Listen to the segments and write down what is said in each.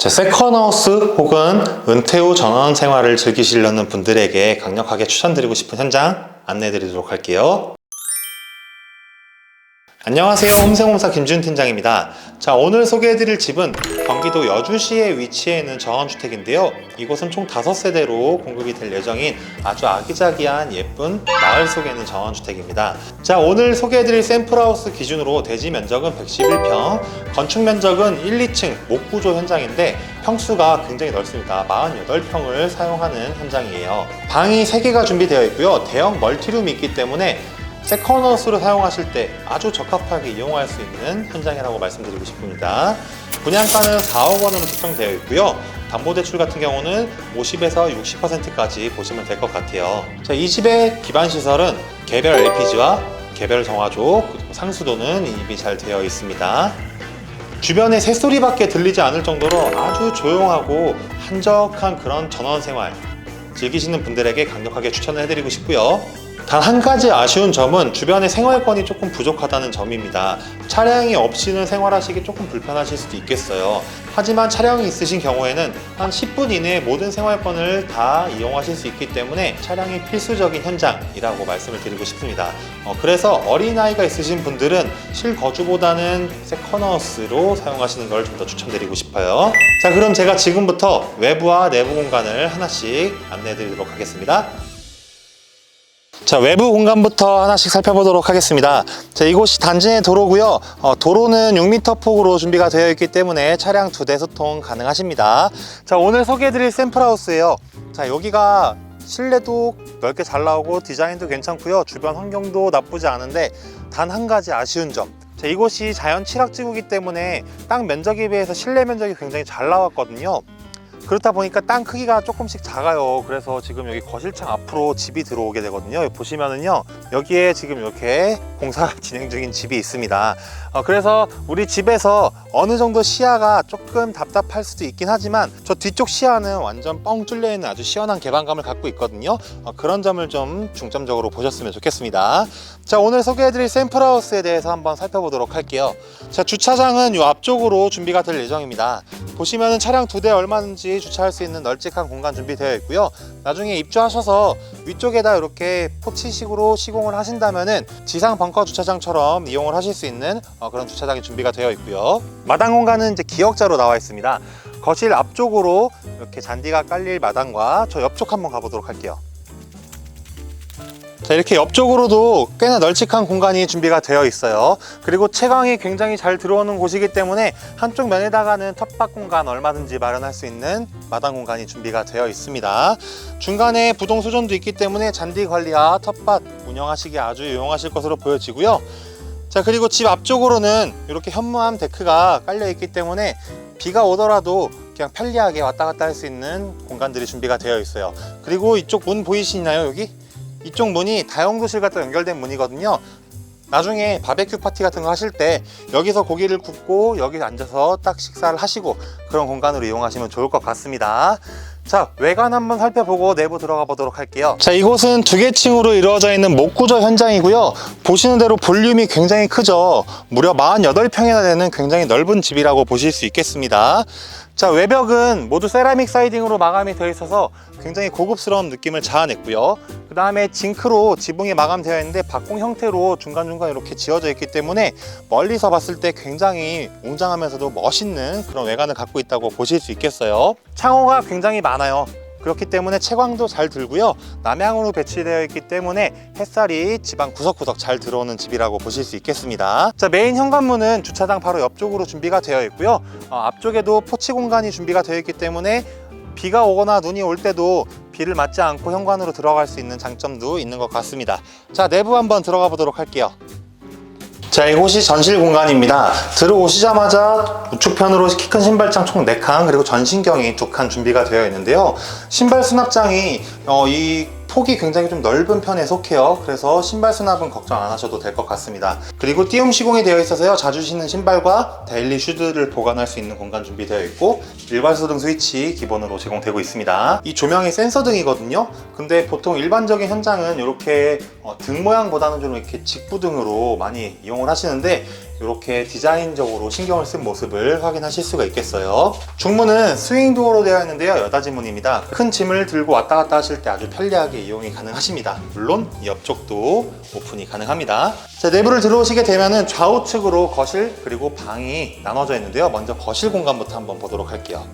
자, 세컨하우스 혹은 은퇴 후 전원 생활을 즐기시려는 분들에게 강력하게 추천드리고 싶은 현장 안내해 드리도록 할게요. 안녕하세요. 홈생홈사 김준 팀장입니다. 자, 오늘 소개해드릴 집은 경기도 여주시에 위치해 있는 정원주택인데요. 이곳은 총 5세대로 공급이 될 예정인 아주 아기자기한 예쁜 마을 속에 있는 정원주택입니다. 자, 오늘 소개해드릴 샘플하우스 기준으로 대지 면적은 111평, 건축 면적은 1, 2층 목구조 현장인데 평수가 굉장히 넓습니다. 48평을 사용하는 현장이에요. 방이 3개가 준비되어 있고요. 대형 멀티룸이 있기 때문에 세컨하우스로 사용하실 때 아주 적합하게 이용할 수 있는 현장이라고 말씀드리고 싶습니다. 분양가는 4억 원으로 책정되어 있고요. 담보대출 같은 경우는 50에서 60%까지 보시면 될 것 같아요. 자, 이 집의 기반 시설은 개별 LPG와 개별 정화조, 그리고 상수도는 이미 잘 되어 있습니다. 주변에 새소리밖에 들리지 않을 정도로 아주 조용하고 한적한 그런 전원 생활 즐기시는 분들에게 강력하게 추천을 해드리고 싶고요. 단 한 가지 아쉬운 점은 주변에 생활권이 조금 부족하다는 점입니다. 차량이 없이는 생활하시기 조금 불편하실 수도 있겠어요. 하지만 차량이 있으신 경우에는 한 10분 이내에 모든 생활권을 다 이용하실 수 있기 때문에 차량이 필수적인 현장이라고 말씀을 드리고 싶습니다. 어, 그래서 어린아이가 있으신 분들은 실거주보다는 세컨하우스로 사용하시는 걸 좀 더 추천드리고 싶어요. 자, 그럼 제가 지금부터 외부와 내부 공간을 하나씩 안내해 드리도록 하겠습니다. 자 외부 공간부터 하나씩 살펴보도록 하겠습니다. 자 이곳이 단지 내 도로고요. 어, 도로는 6m 폭으로 준비가 되어 있기 때문에 차량 두 대 소통 가능하십니다. 자 오늘 소개해드릴 샘플하우스예요. 자 여기가 실내도 넓게 잘 나오고 디자인도 괜찮고요. 주변 환경도 나쁘지 않은데 단 한 가지 아쉬운 점. 자, 이곳이 자연 칠학지구이기 때문에 땅 면적에 비해서 실내 면적이 굉장히 잘 나왔거든요 그렇다 보니까 땅 크기가 조금씩 작아요. 그래서 지금 여기 거실창 앞으로 집이 들어오게 되거든요. 보시면은요, 여기에 지금 이렇게 공사 진행 중인 집이 있습니다. 어, 그래서 우리 집에서 어느 정도 시야가 조금 답답할 수도 있긴 하지만 저 뒤쪽 시야는 완전 뻥 뚫려 있는 아주 시원한 개방감을 갖고 있거든요. 어, 그런 점을 좀 중점적으로 보셨으면 좋겠습니다. 자, 오늘 소개해드릴 샘플하우스에 대해서 한번 살펴보도록 할게요. 자, 주차장은 이 앞쪽으로 준비가 될 예정입니다. 보시면은 차량 두 대 얼마든지 주차할 수 있는 널찍한 공간 준비되어 있고요. 나중에 입주하셔서 위쪽에다 이렇게 포치식으로 시공을 하신다면은 지상 벙커 주차장처럼 이용을 하실 수 있는 어, 그런 주차장이 준비가 되어 있고요. 마당 공간은 이제 기역자로 나와 있습니다. 거실 앞쪽으로 이렇게 잔디가 깔릴 마당과 저 옆쪽 한번 가보도록 할게요. 자, 이렇게 옆쪽으로도 꽤나 널찍한 공간이 준비가 되어 있어요. 그리고 채광이 굉장히 잘 들어오는 곳이기 때문에 한쪽 면에다가는 텃밭 공간 얼마든지 마련할 수 있는 마당 공간이 준비가 되어 있습니다. 중간에 부동 수전도 있기 때문에 잔디 관리와 텃밭 운영하시기 아주 유용하실 것으로 보여지고요. 자, 그리고 집 앞쪽으로는 이렇게 현무암 데크가 깔려 있기 때문에 비가 오더라도 그냥 편리하게 왔다 갔다 할 수 있는 공간들이 준비가 되어 있어요. 그리고 이쪽 문 보이시나요, 여기? 이쪽 문이 다용도실 같은 연결된 문이거든요. 나중에 바베큐 파티 같은 거 하실 때 여기서 고기를 굽고 여기 앉아서 딱 식사를 하시고 그런 공간으로 이용하시면 좋을 것 같습니다. 자, 외관 한번 살펴보고 내부 들어가 보도록 할게요. 자, 이곳은 두 개 층으로 이루어져 있는 목구조 현장이고요. 보시는 대로 볼륨이 굉장히 크죠. 무려 48평이나 되는 굉장히 넓은 집이라고 보실 수 있겠습니다. 자, 외벽은 모두 세라믹 사이딩으로 마감이 되어 있어서 굉장히 고급스러운 느낌을 자아냈고요. 그 다음에 징크로 지붕이 마감되어 있는데 박공 형태로 중간중간 이렇게 지어져 있기 때문에 멀리서 봤을 때 굉장히 웅장하면서도 멋있는 그런 외관을 갖고 있다고 보실 수 있겠어요. 창호가 굉장히 많아요. 그렇기 때문에 채광도 잘 들고요. 남향으로 배치되어 있기 때문에 햇살이 집안 구석구석 잘 들어오는 집이라고 보실 수 있겠습니다. 자, 메인 현관문은 주차장 바로 옆쪽으로 준비가 되어 있고요. 어, 앞쪽에도 포치 공간이 준비가 되어 있기 때문에 비가 오거나 눈이 올 때도 비를 맞지 않고 현관으로 들어갈 수 있는 장점도 있는 것 같습니다. 자, 내부 한번 들어가 보도록 할게요. 자, 이곳이 전실 공간입니다. 들어오시자마자 우측편으로 키 큰 신발장 총 4칸, 그리고 전신경이 2칸 준비가 되어 있는데요. 신발 수납장이 어, 이 폭이 굉장히 좀 넓은 편에 속해요. 그래서 신발 수납은 걱정 안 하셔도 될 것 같습니다. 그리고 띄움 시공이 되어 있어서요. 자주 신는 신발과 데일리 슈즈를 보관할 수 있는 공간 준비되어 있고 일괄소등 스위치 기본으로 제공되고 있습니다. 이 조명이 센서 등이거든요. 근데 보통 일반적인 현장은 이렇게 어, 등 모양보다는 좀 이렇게 직부 등으로 많이 이용을 하시는데 이렇게 디자인적으로 신경을 쓴 모습을 확인하실 수가 있겠어요. 중문은 스윙도어로 되어 있는데요. 여닫이 문입니다. 큰 짐을 들고 왔다 갔다 하실 때 아주 편리하게 이용이 가능하십니다. 물론 이 옆쪽도 오픈이 가능합니다. 자, 내부를 들어오시게 되면은 좌우측으로 거실 그리고 방이 나눠져 있는데요. 먼저 거실 공간부터 한번 보도록 할게요.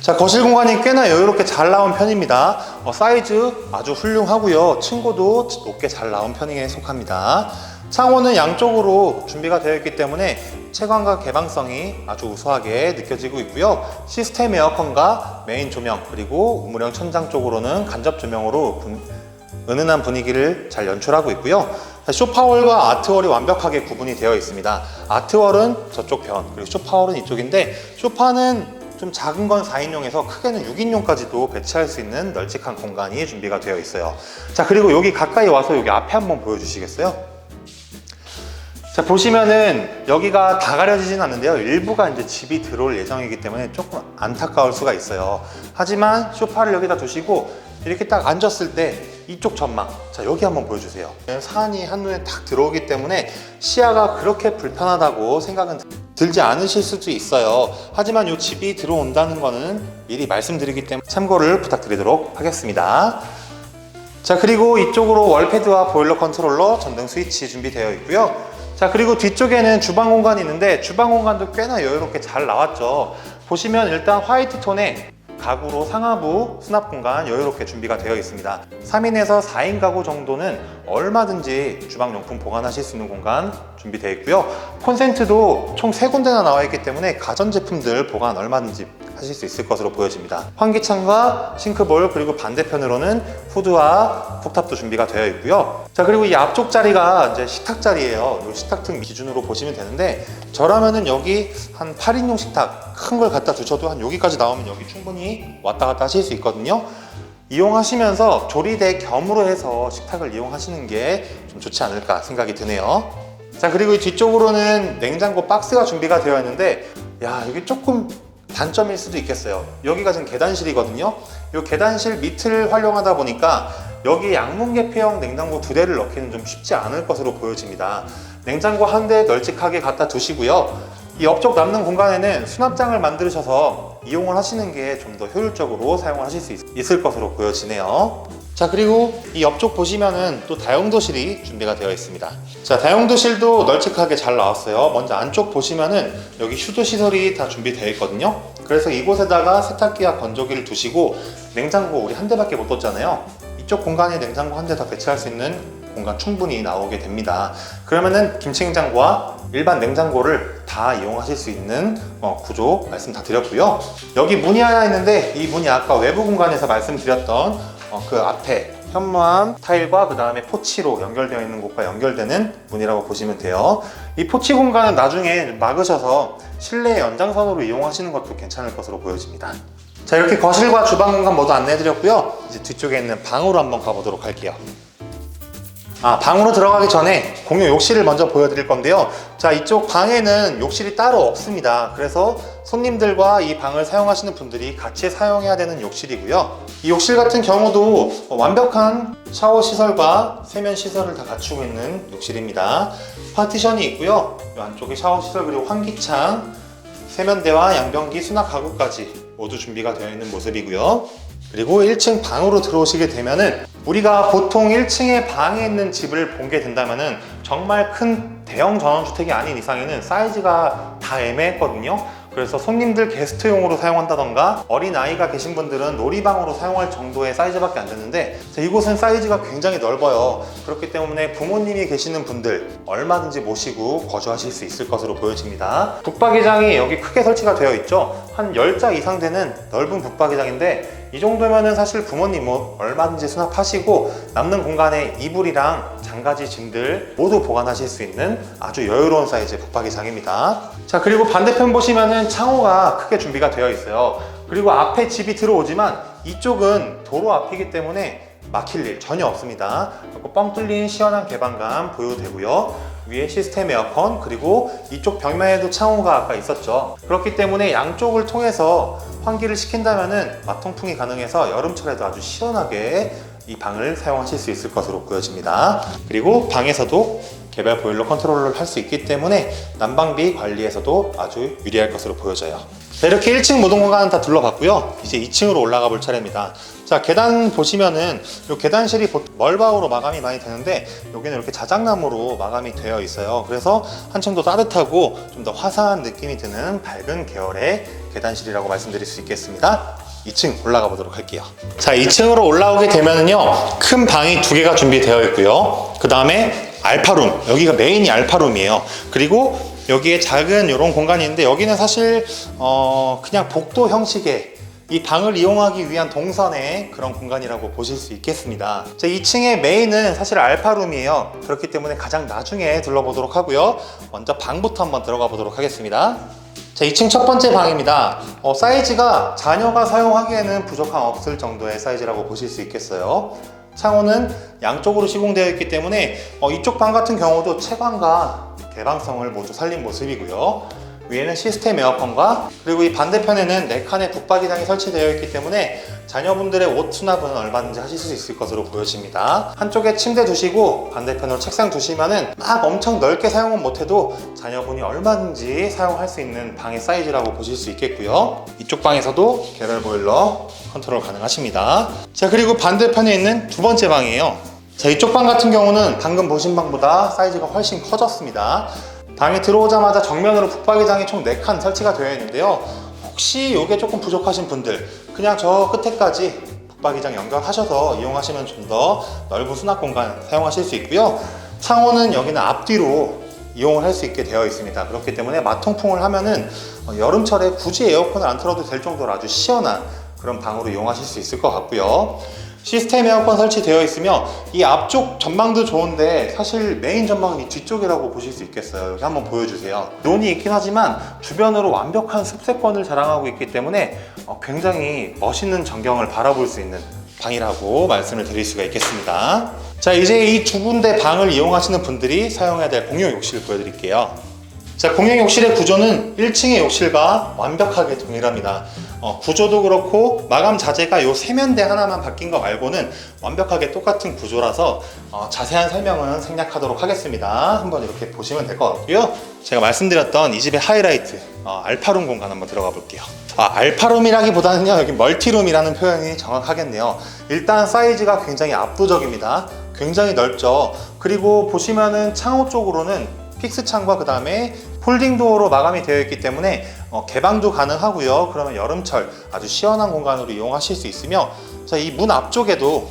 자, 거실 공간이 꽤나 여유롭게 잘 나온 편입니다. 어, 사이즈 아주 훌륭하고요. 층고도 높게 잘 나온 편에 속합니다. 창호는 양쪽으로 준비가 되어 있기 때문에 채광과 개방성이 아주 우수하게 느껴지고 있고요. 시스템 에어컨과 메인 조명 그리고 우물형 천장 쪽으로는 간접 조명으로 분- 은은한 분위기를 잘 연출하고 있고요. 쇼파월과 아트월이 완벽하게 구분이 되어 있습니다. 아트월은 저쪽 편, 그리고 쇼파월은 이쪽인데 쇼파는 좀 작은 건 4인용에서 크게는 6인용까지도 배치할 수 있는 널찍한 공간이 준비가 되어 있어요. 자, 그리고 여기 가까이 와서 여기 앞에 한번 보여주시겠어요? 자, 보시면은 여기가 다 가려지진 않는데요. 일부가 이제 집이 들어올 예정이기 때문에 조금 안타까울 수가 있어요. 하지만 소파를 여기다 두시고 이렇게 딱 앉았을 때 이쪽 전망. 자, 여기 한번 보여주세요. 산이 한눈에 딱 들어오기 때문에 시야가 그렇게 불편하다고 생각은 들지 않으실 수도 있어요. 하지만 이 집이 들어온다는 거는 미리 말씀드리기 때문에 참고를 부탁드리도록 하겠습니다. 자 그리고 이쪽으로 월패드와 보일러 컨트롤러 전등 스위치 준비되어 있고요 자 그리고 뒤쪽에는 주방 공간이 있는데 주방 공간도 꽤나 여유롭게 잘 나왔죠. 보시면 일단 화이트 톤에 가구로 상하부 수납 공간 여유롭게 준비가 되어 있습니다. 3인에서 4인 가구 정도는 얼마든지 주방용품 보관하실 수 있는 공간 준비되어 있고요. 콘센트도 총 3군데나 나와 있기 때문에 가전제품들 보관 얼마든지 하실 수 있을 것으로 보여집니다. 환기창과 싱크볼 그리고 반대편으로는 후드와 쿡탑도 준비가 되어 있고요. 자 그리고 이 앞쪽 자리가 이제 식탁 자리예요. 이 식탁 등 기준으로 보시면 되는데 저라면은 여기 한 8인용 식탁 큰 걸 갖다 두셔도 한 여기까지 나오면 여기 충분히 왔다 갔다 하실 수 있거든요. 이용하시면서 조리대 겸으로 해서 식탁을 이용하시는 게 좀 좋지 않을까 생각이 드네요. 자 그리고 이 뒤쪽으로는 냉장고 박스가 준비가 되어 있는데 야 여기 조금 단점일 수도 있겠어요. 여기가 지금 계단실이거든요. 이 계단실 밑을 활용하다 보니까 여기 양문 개폐형 냉장고 두 대를 넣기는 좀 쉽지 않을 것으로 보여집니다. 냉장고 한 대 널찍하게 갖다 두시고요. 이 옆쪽 남는 공간에는 수납장을 만드셔서 이용을 하시는 게 좀 더 효율적으로 사용을 하실 수 있- 있을 것으로 보여지네요. 자 그리고 이 옆쪽 보시면은 또 다용도실이 준비가 되어 있습니다. 자 다용도실도 널찍하게 잘 나왔어요. 먼저 안쪽 보시면은 여기 휴도 시설이 다 준비되어 있거든요. 그래서 이곳에다가 세탁기와 건조기를 두시고 냉장고 우리 한 대밖에 못 뒀잖아요. 이쪽 공간에 냉장고 한 대 더 배치할 수 있는 공간 충분히 나오게 됩니다. 그러면은 김치 냉장고와 일반 냉장고를 다 이용하실 수 있는 어, 구조 말씀 다 드렸고요. 여기 문이 하나 있는데 이 문이 아까 외부 공간에서 말씀드렸던 어, 그 앞에 현무암 타일과 그 다음에 포치로 연결되어 있는 곳과 연결되는 문이라고 보시면 돼요. 이 포치 공간은 나중에 막으셔서 실내 연장선으로 이용하시는 것도 괜찮을 것으로 보여집니다. 자 이렇게 거실과 주방 공간 모두 안내해드렸고요. 이제 뒤쪽에 있는 방으로 한번 가보도록 할게요. 아, 방으로 들어가기 전에 공용 욕실을 먼저 보여드릴 건데요. 자, 이쪽 방에는 욕실이 따로 없습니다. 그래서 손님들과 이 방을 사용하시는 분들이 같이 사용해야 되는 욕실이고요. 이 욕실 같은 경우도 완벽한 샤워 시설과 세면 시설을 다 갖추고 있는 욕실입니다. 파티션이 있고요. 이 안쪽에 샤워 시설 그리고 환기창, 세면대와 양변기, 수납 가구까지 모두 준비가 되어 있는 모습이고요. 그리고 1층 방으로 들어오시게 되면은 우리가 보통 1층에 방에 있는 집을 보게 된다면은 정말 큰 대형 전원주택이 아닌 이상에는 사이즈가 다 애매했거든요. 그래서 손님들 게스트용으로 사용한다던가 어린 아이가 계신 분들은 놀이방으로 사용할 정도의 사이즈밖에 안 됐는데 자, 이곳은 사이즈가 굉장히 넓어요. 그렇기 때문에 부모님이 계시는 분들 얼마든지 모시고 거주하실 수 있을 것으로 보여집니다. 북박이장이 여기 크게 설치가 되어 있죠. 한 10자 이상 되는 넓은 북박이장인데 이 정도면은 사실 부모님 뭐 얼마든지 수납하시고 남는 공간에 이불이랑 장가지 짐들 모두 보관하실 수 있는 아주 여유로운 사이즈의 북박이장입니다. 자 그리고 반대편 보시면은 창호가 크게 준비가 되어 있어요. 그리고 앞에 집이 들어오지만 이쪽은 도로 앞이기 때문에 막힐 일 전혀 없습니다. 뻥 뚫린 시원한 개방감 보유되고요. 위에 시스템 에어컨 그리고 이쪽 벽면에도 창호가 아까 있었죠. 그렇기 때문에 양쪽을 통해서 환기를 시킨다면은 마통풍이 가능해서 여름철에도 아주 시원하게 이 방을 사용하실 수 있을 것으로 보여집니다. 그리고 방에서도 개별 보일러 컨트롤을 할 수 있기 때문에 난방비 관리에서도 아주 유리할 것으로 보여져요. 자, 이렇게 1층 모든 공간은 다 둘러봤고요. 이제 2층으로 올라가 볼 차례입니다. 자, 계단 보시면은 이 계단실이 보- 멀바우로 마감이 많이 되는데 여기는 이렇게 자작나무로 마감이 되어 있어요. 그래서 한층 더 따뜻하고 좀 더 화사한 느낌이 드는 밝은 계열의 계단실이라고 말씀드릴 수 있겠습니다. 2층 올라가 보도록 할게요. 자, 2층으로 올라오게 되면은요, 큰 방이 두 개가 준비되어 있고요. 그 다음에 알파룸, 여기가 메인이 알파룸이에요. 그리고 여기에 작은 이런 공간이 있는데 여기는 사실 어, 그냥 복도 형식의 이 방을 이용하기 위한 동선의 그런 공간이라고 보실 수 있겠습니다. 자, 2층의 메인은 사실 알파룸이에요. 그렇기 때문에 가장 나중에 둘러보도록 하고요. 먼저 방부터 한번 들어가 보도록 하겠습니다. 자, 2층 첫 번째 방입니다. 어, 사이즈가 자녀가 사용하기에는 부족함 없을 정도의 사이즈라고 보실 수 있겠어요. 창호는 양쪽으로 시공되어 있기 때문에 어, 이쪽 방 같은 경우도 채광과 개방성을 모두 살린 모습이고요. 위에는 시스템 에어컨과 그리고 이 반대편에는 4칸의 붙박이장이 설치되어 있기 때문에 자녀분들의 옷 수납은 얼마든지 하실 수 있을 것으로 보여집니다. 한쪽에 침대 두시고 반대편으로 책상 두시면은 막 엄청 넓게 사용은 못해도 자녀분이 얼마든지 사용할 수 있는 방의 사이즈라고 보실 수 있겠고요. 이쪽 방에서도 개별 보일러 컨트롤 가능하십니다. 자 그리고 반대편에 있는 두 번째 방이에요. 자 이쪽 방 같은 경우는 방금 보신 방보다 사이즈가 훨씬 커졌습니다. 방에 들어오자마자 정면으로 붙박이장이 총 4칸 설치가 되어 있는데요. 혹시 이게 조금 부족하신 분들 그냥 저 끝에까지 붙박이장 연결하셔서 이용하시면 좀 더 넓은 수납 공간 사용하실 수 있고요. 창호는 여기는 앞뒤로 이용을 할 수 있게 되어 있습니다. 그렇기 때문에 마통풍을 하면은 어, 여름철에 굳이 에어컨을 안 틀어도 될 정도로 아주 시원한 그런 방으로 이용하실 수 있을 것 같고요. 시스템 에어컨 설치되어 있으며 이 앞쪽 전망도 좋은데 사실 메인 전망은 이 뒤쪽이라고 보실 수 있겠어요. 여기 한번 보여주세요. 논이 있긴 하지만 주변으로 완벽한 습세권을 자랑하고 있기 때문에 어, 굉장히 멋있는 전경을 바라볼 수 있는 방이라고 말씀을 드릴 수가 있겠습니다. 자 이제 이 두 군데 방을 이용하시는 분들이 사용해야 될 공용 욕실을 보여드릴게요. 자, 공용 욕실의 구조는 1층의 욕실과 완벽하게 동일합니다. 어, 구조도 그렇고 마감 자재가 요 세면대 하나만 바뀐 거 말고는 완벽하게 똑같은 구조라서 어, 자세한 설명은 생략하도록 하겠습니다. 한번 이렇게 보시면 될 것 같고요. 제가 말씀드렸던 이 집의 하이라이트 어, 알파룸 공간 한번 들어가 볼게요. 아, 알파룸이라기보다는요 여기 멀티룸이라는 표현이 정확하겠네요. 일단 사이즈가 굉장히 압도적입니다. 굉장히 넓죠. 그리고 보시면은 창호 쪽으로는 픽스 창과 그 다음에 폴딩 도어로 마감이 되어 있기 때문에 어, 개방도 가능하고요. 그러면 여름철 아주 시원한 공간으로 이용하실 수 있으며 자, 이문 앞쪽에도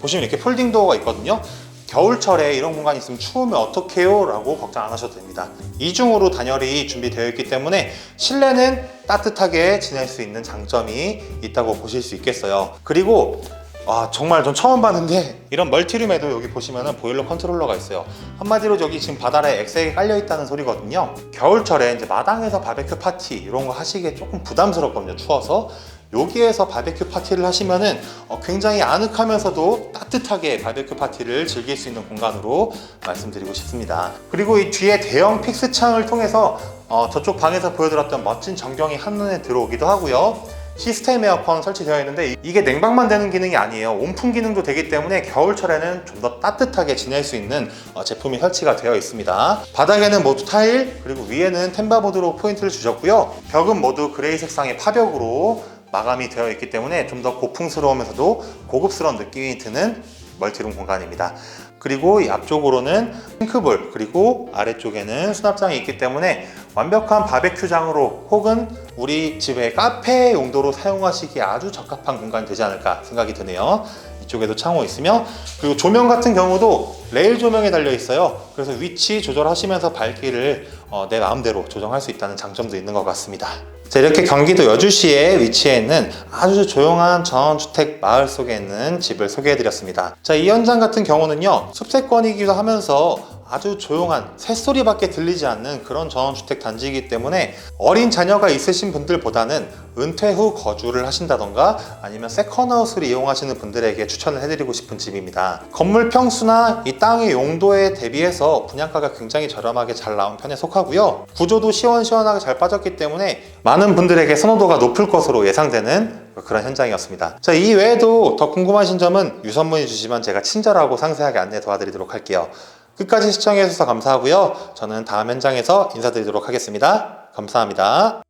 보시면 이렇게 폴딩 도어가 있거든요. 겨울철에 이런 공간이 있으면 추우면 어떡해요? 라고 걱정 안 하셔도 됩니다. 이중으로 단열이 준비되어 있기 때문에 실내는 따뜻하게 지낼 수 있는 장점이 있다고 보실 수 있겠어요. 그리고 아 정말 전 처음 봤는데 이런 멀티룸에도 여기 보시면은 보일러 컨트롤러가 있어요. 한마디로 저기 지금 바닥에 엑셀이 깔려 있다는 소리거든요. 겨울철에 이제 마당에서 바베큐 파티 이런 거 하시기에 조금 부담스럽거든요 추워서. 여기에서 바베큐 파티를 하시면은 어, 굉장히 아늑하면서도 따뜻하게 바베큐 파티를 즐길 수 있는 공간으로 말씀드리고 싶습니다. 그리고 이 뒤에 대형 픽스 창을 통해서 어, 저쪽 방에서 보여드렸던 멋진 전경이 한눈에 들어오기도 하고요 시스템 에어컨 설치되어 있는데 이- 이게 냉방만 되는 기능이 아니에요. 온풍 기능도 되기 때문에 겨울철에는 좀 더 따뜻하게 지낼 수 있는 어, 제품이 설치가 되어 있습니다. 바닥에는 모두 타일 그리고 위에는 템바보드로 포인트를 주셨고요. 벽은 모두 그레이 색상의 파벽으로 마감이 되어 있기 때문에 좀 더 고풍스러우면서도 고급스러운 느낌이 드는 멀티룸 공간입니다. 그리고 이 앞쪽으로는 싱크볼 그리고 아래쪽에는 수납장이 있기 때문에 완벽한 바베큐장으로 혹은 우리 집의 카페 용도로 사용하시기에 아주 적합한 공간이 되지 않을까 생각이 드네요. 이쪽에도 창호 있으며 그리고 조명 같은 경우도 레일 조명에 달려 있어요. 그래서 위치 조절하시면서 밝기를 어, 내 마음대로 조정할 수 있다는 장점도 있는 것 같습니다. 자, 이렇게 경기도 여주시에 위치해 있는 아주 조용한 전원주택 마을 속에 있는 집을 소개해 드렸습니다. 자, 이 현장 같은 경우는요, 숲세권이기도 하면서 아주 조용한 새소리밖에 들리지 않는 그런 전원주택 단지이기 때문에 어린 자녀가 있으신 분들보다는 은퇴 후 거주를 하신다던가 아니면 세컨하우스를 이용하시는 분들에게 추천을 해드리고 싶은 집입니다. 건물 평수나 이 땅의 용도에 대비해서 분양가가 굉장히 저렴하게 잘 나온 편에 속하고요. 구조도 시원시원하게 잘 빠졌기 때문에 많은 분들에게 선호도가 높을 것으로 예상되는 그런 현장이었습니다. 자, 이 외에도 더 궁금하신 점은 유선문의 주시면 제가 친절하고 상세하게 안내 도와드리도록 할게요. 끝까지 시청해 주셔서 감사하고요. 저는 다음 현장에서 인사드리도록 하겠습니다. 감사합니다.